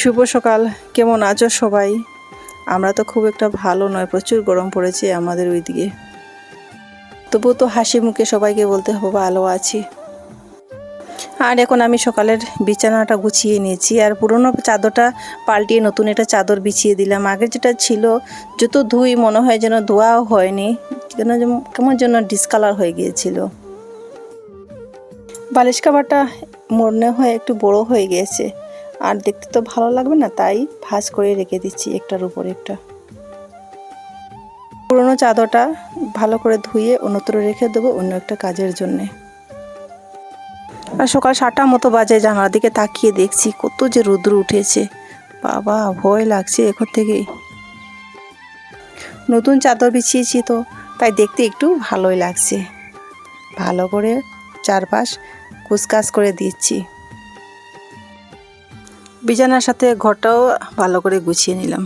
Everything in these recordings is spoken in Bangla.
শুভ সকাল। কেমন আছো সবাই? আমরা তো খুব একটা ভালো নয়, প্রচুর গরম পড়েছে আমাদের ওইদিকে। তবু তো হাসি মুখে সবাইকে বলতে হবে, ভালো আছি। আর এখন আমি সকালের বিছানাটা গুছিয়ে নিয়েছি, আর পুরনো চাদরটা পাল্টিয়ে নতুন একটা চাদর বিছিয়ে দিলাম। আগের যেটা ছিল যত ধুই, মনে হয় যেন ধোয়াও হয়নি কেন কেমন যেন ডিসকালার হয়ে গিয়েছিল। বালিশ কাভারটা মনে হয় একটু বড় হয়ে গিয়েছে আর দেখতে তো ভালো লাগবে না, তাই ভাঁজ করে রেখে দিচ্ছি একটার উপর একটা। পুরোনো চাদরটা ভালো করে ধুয়ে অন্যত্র রেখে দেবো অন্য একটা কাজের জন্যে। আর সকাল সাতটা মতো বাজে, জানালার দিকে তাকিয়ে দেখছি কত যে রুদ্র উঠেছে। বাবা, ভয় লাগছে এখন থেকেই। নতুন চাদর বিছিয়েছি তো, তাই দেখতে একটু ভালোই লাগছে। ভালো করে চারপাশ কুচকাচ করে দিচ্ছি। বিছানার সাথে ঘরটাও ভালো করে গুছিয়ে নিলাম।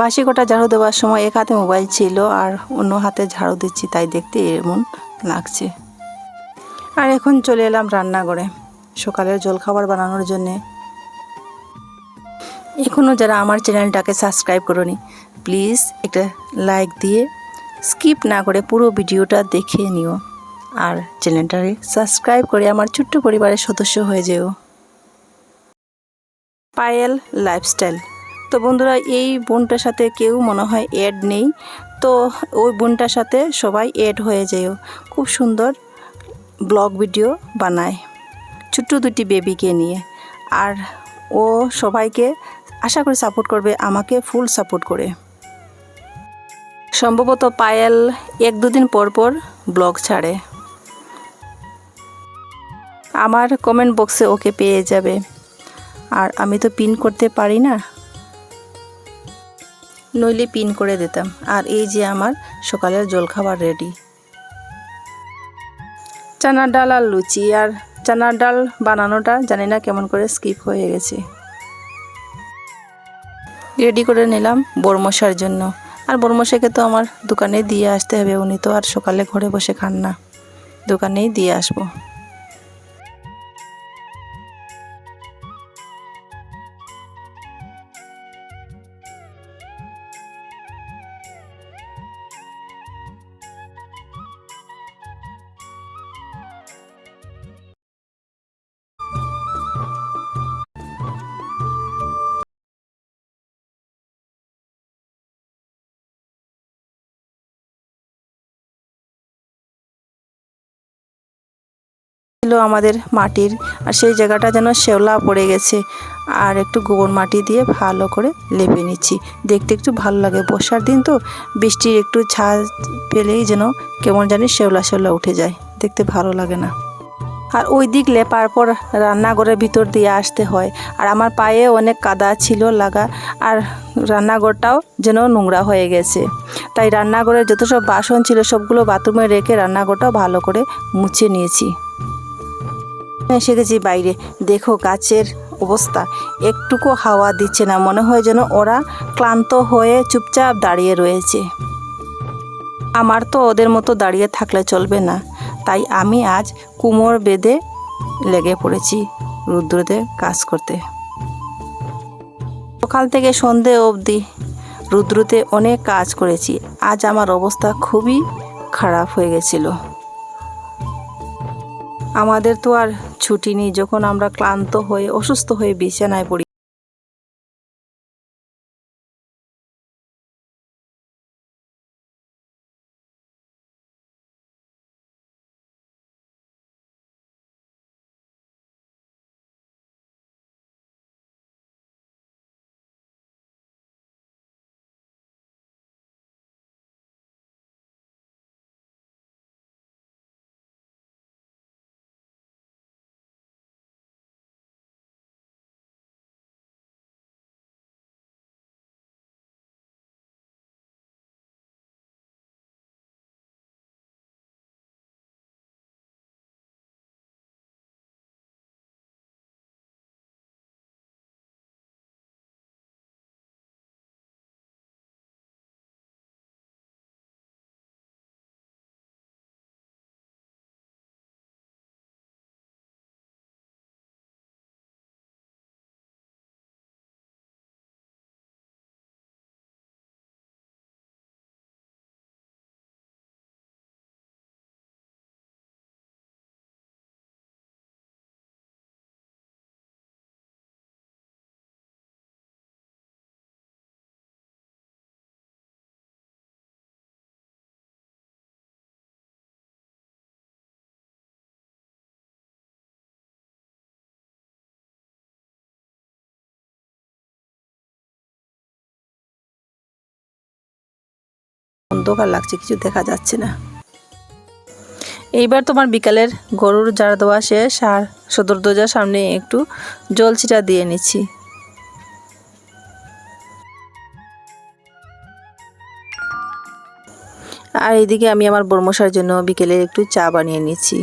বাসি কটা ঝাড়ু দেওয়ার সময় এক হাতে মোবাইল ছিল আর অন্য হাতে ঝাড়ু দিচ্ছি, তাই দেখতে এমন লাগছে। আর এখন চলে এলাম রান্নাঘরে। সকালের জলখাবার বানানোর জন্যে। এখনও যারা আমার চ্যানেলটাকে সাবস্ক্রাইব করনি, প্লিজ একটা লাইক দিয়ে স্কিপ না করে পুরো ভিডিওটা দেখে নিও। আর চ্যানেলটাকে সাবস্ক্রাইব করে আমার ছোট্ট পরিবারের সদস্য হয়ে যেও। পায়েল লাইফস্টাইল তো বন্ধুরা, এই বোনটার সাথে কেউ মনে হয় অ্যাড নেই। তো ওই বোনটার সাথে সবাই অ্যাড হয়ে যেও খুব সুন্দর ব্লগ ভিডিও বানায়। ছোট্ট দুটি বেবিকে নিয়ে। আর ও সবাইকে আশা করি সাপোর্ট করবে, আমাকে ফুল সাপোর্ট করে। সম্ভবত পায়েল এক দুদিন পর পর ব্লগ ছাড়ে। আমার কমেন্ট বক্সে ওকে পেয়ে যাবে। আর আমি তো পিন করতে পারি না। নইলে পিন করে দিতাম। আর এই যে আমার সকালের জলখাবার রেডি চানার ডাল আর লুচি আর চানার ডাল বানানোটা জানি না কেমন করে স্কিপ হয়ে গেছে। রেডি করে নিলাম বরমশার জন্য। আর বরমশাইকে তো আমার দোকানে দিয়ে আসতে হবে। উনি তো আর সকালে ঘরে বসে খান না। দোকানেই দিয়ে আসব। ছিল আমাদের মাটির, আর সেই জায়গাটা যেন শেওলা পড়ে গেছে। আর একটু গোবর মাটি দিয়ে ভালো করে লেপে নিচ্ছি। দেখতে একটু ভালো লাগে, বর্ষার দিন তো বৃষ্টির একটু ছাদ পেলেই যেন কেমন জানি শেওলা শেওলা উঠে যায়, দেখতে ভালো লাগে না। আর ওই দিক লেপার পর রান্নাঘরের ভিতর দিয়ে আসতে হয়। আর আমার পায়ে অনেক কাদা ছিল লাগা, আর রান্নাঘরটাও যেন নোংরা হয়ে গেছে। তাই রান্নাঘরের যত সব বাসন ছিল, সবগুলো বাথরুমে রেখে রান্নাঘরটাও ভালো করে মুছে নিয়েছি। এসে গেছি বাইরে। দেখো গাছের অবস্থা। একটুকু হাওয়া দিচ্ছে না। মনে হয় যেন ওরা ক্লান্ত হয়ে চুপচাপ দাঁড়িয়ে রয়েছে। আমার তো ওদের মতো দাঁড়িয়ে থাকলে চলবে না। তাই আমি আজ কুমোর বেঁধে লেগে পড়েছি রুদ্রদের কাজ করতে। সকাল থেকে সন্ধে অবধি রুদ্রতে অনেক কাজ করেছি। আজ আমার অবস্থা খুবই খারাপ হয়ে গেছিল। আমাদের তো আর ছুটি নিই যখন আমরা ক্লান্ত হয়ে অসুস্থ হয়ে বিছানায় পড়ি। অন্ধকার লাগছে, কিছু দেখা যাচ্ছে না। এইবার তোমার বিকালের গরুর জার দেওয়া শেষ, আর সদর দরজার সামনে একটু জল ছিটা দিয়ে নিচ্ছি। আর এইদিকে আমি আমার বর্মশার জন্য বিকেলে একটু চা বানিয়ে নিচ্ছি।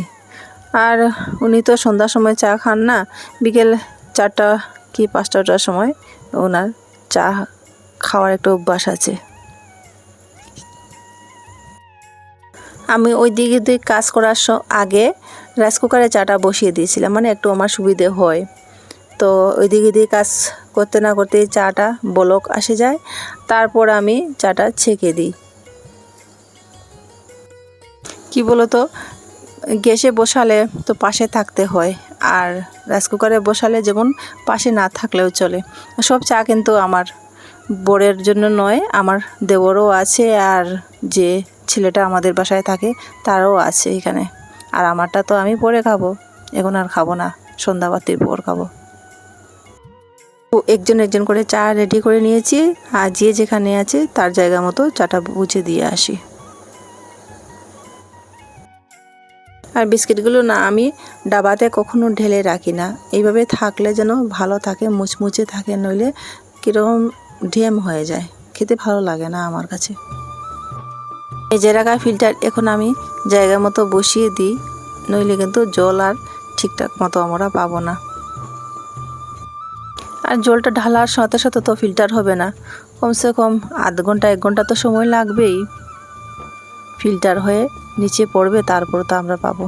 আর উনি তো সন্ধ্যার সময় চা খান না, বিকেল চারটা কি পাঁচটাটার সময় ওনার চা খাওয়ার একটা অভ্যাস আছে। আমি ওই দিকে দিয়ে কাজ করার আগে রাইস কুকারে চাটা বসিয়ে দিয়েছিলাম মানে একটু আমার সুবিধে হয়। তো ওই দিকে দিয়ে কাজ করতে না করতে চাটা বলক আসে যায়, তারপর আমি চাটা ছেঁকে দিই। কি বলতো? গ্যাসে বসালে তো পাশে থাকতে হয়, আর রাইস কুকারে বসালে যেমন পাশে না থাকলেও চলে। সব চা কিন্তু আমার বরের জন্য নয়, আমার দেবরও আছে, আর যে ছেলেটা আমাদের বাসায় থাকে, তারাও আছে এখানে। আর আমারটা তো আমি পরে খাব। এখন আর খাব না। সন্ধ্যাবাতির পর খাব। একজন একজন করে চা রেডি করে নিয়েছি। আর যে যেখানে আছে, তার জায়গা মতো চাটা বুঝে দিয়ে আসি। আর বিস্কিটগুলো না আমি ডাবাতে কখনো ঢেলে রাখি না। এইভাবে থাকলে যেন ভালো থাকে, মুচমুচে থাকে, নইলে কীরকম ঢেম হয়ে যায়। খেতে ভালো লাগে না আমার কাছে। এই যে রাখা ফিল্টার এখন আমি জায়গা মতো বসিয়ে দিই, নইলে কিন্তু জল আর ঠিকঠাক মতো আমরা পাবো না। আর জলটা ঢালার সাথে সাথে তো ফিল্টার হবে না। কমসে কম আধ ঘণ্টা, এক ঘণ্টা তো সময় লাগবেই। ফিল্টার হয়ে নিচে পড়বে, তারপর তো আমরা পাবো।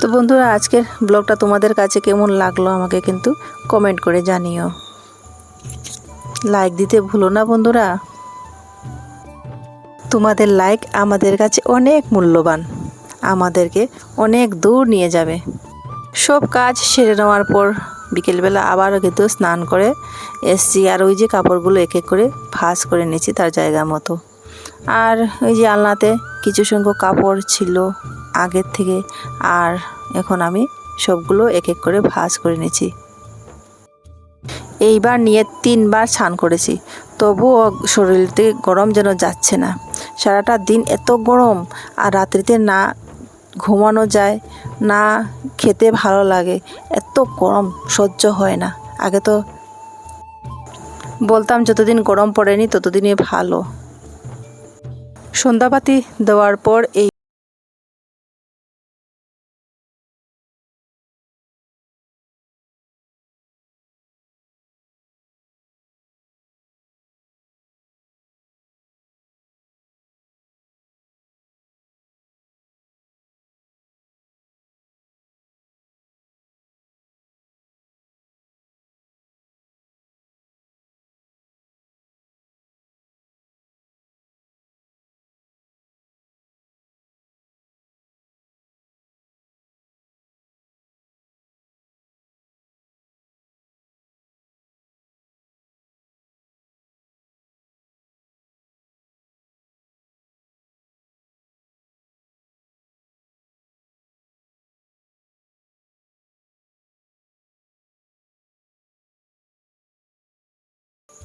তো বন্ধুরা, আজকের ব্লগটা তোমাদের কাছে কেমন লাগল আমাকে কিন্তু কমেন্ট করে জানিও। লাইক দিতে ভুলো না বন্ধুরা। তোমাদের লাইক আমাদের কাছে অনেক মূল্যবান। আমাদেরকে অনেক দূর নিয়ে যাবে। সব কাজ সেরে নেওয়ার পর বিকেলবেলা আবারও কিন্তু স্নান করে এসছি আর ওই যে কাপড়গুলো এক এক করে ভাঁজ করে নিয়েছি তার জায়গা মতো। আর ওই যে আলনাতে কিছু সংখ্যক কাপড় ছিল আগের থেকে আর এখন আমি সবগুলো এক এক করে ভাঁজ করে নিয়েছি। এইবার নিয়ে তিনবার স্নান করেছি। তবুও শরীরতে গরম যেন যাচ্ছে না। সারাটা দিন এত গরম আর রাত্রিতে না ঘুমানো যায়, না খেতে ভালো লাগে, এত গরম সহ্য হয় না। আগে তো বলতাম যতদিন গরম পড়েনি ততদিনই ভালো। সন্ধ্যাবাতি দেওয়ার পর এই